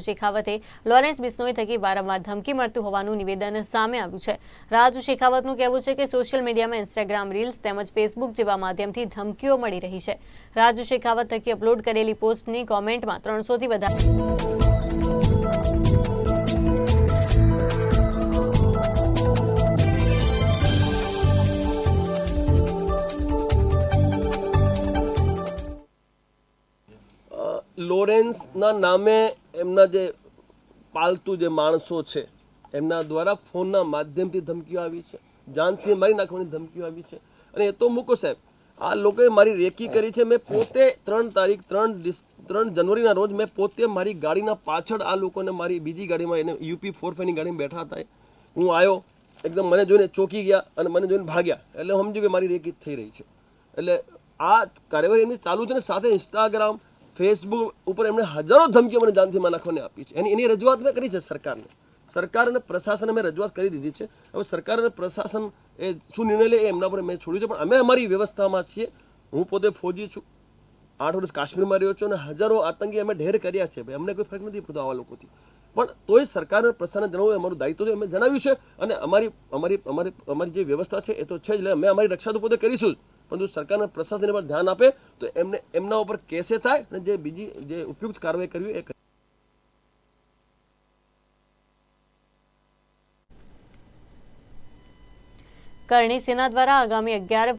શેખાવતે લોરેન્સ બિસ્નોઈ થકી વારંવાર ધમકી મળતું હોવાનું નિવેદન સામે આવ્યું છે. રાજ શેખાવતનું કહેવું છે કે સોશિયલ મીડિયામાં ઇન્સ્ટાગ્રામ રીલ્સ તેમજ ફેસબુક જેવા માધ્યમથી ધમકીઓ મળી રહી છે. રાજ શેખાવત થકી અપલોડ કરેલી પોસ્ટની કોમેન્ટમાં ત્રણસોથી વધારે લોરેન્સના નામે એમના જે પાલતુ જે માણસો છે, એમના દ્વારા ફોનના માધ્યમથી ધમકીઓ આવી છે, જાનથી મારી નાખવાની ધમકીઓ આવી છે. અને એ તો મૂકો સાહેબ, આ લોકોએ મારી રેકી કરી છે, મેં પોતે ત્રણ તારીખ, ત્રણ ત્રણ જનવરીના રોજ મેં પોતે મારી ગાડીના પાછળ આ લોકોને મારી બીજી ગાડીમાં, એને યુપી ફોર ફાઈવની ગાડીમાં બેઠા હતા. હું આવ્યો એકદમ મને જોઈને ચોકી ગયા અને મને જોઈને ભાગ્યા. એટલે સમજ્યું કે મારી રેકી થઈ રહી છે. એટલે આ કાર્યવાહી એમની ચાલુ છે ને સાથે ઇન્સ્ટાગ્રામ ફેસબુક ઉપર એમણે હજારો ધમકીઓ મને જાનથી માં નાખવાની આપી છે. એની એની રજૂઆત મેં કરી છે સરકારને. સરકાર અને પ્રશાસને મેં રજૂઆત કરી દીધી છે. હવે સરકાર અને પ્રશાસન એ શું નિર્ણય લે એમના પર મેં છોડ્યું છે. પણ અમે અમારી વ્યવસ્થામાં છીએ. હું પોતે ફોજી છું. આઠ વર્ષ કાશ્મીરમાં રહ્યો છું અને હજારો આતંકી અમે ઢેર કર્યા છે. ભાઈ, અમને કોઈ ફરક નથી પડતો આવા લોકોથી. પણ તોય સરકાર અને પ્રશાસને જણાવવું અમારું દાયિત્વ છે. અમે જણાવ્યું છે. અને અમારી અમારી અમારી અમારી જે વ્યવસ્થા છે એ તો છે જ. એટલે અમે અમારી રક્ષા તો પોતે કરીશું જ. પરંતુ સરકારના પ્રશાસન પર ધ્યાન આપે, તો એમને, એમના ઉપર કેસે થાય અને જે બીજી, જે ઉપયુક્ત કાર્યવાહી કરવી એ કરણી સેના દ્વારા આગામી અગિયાર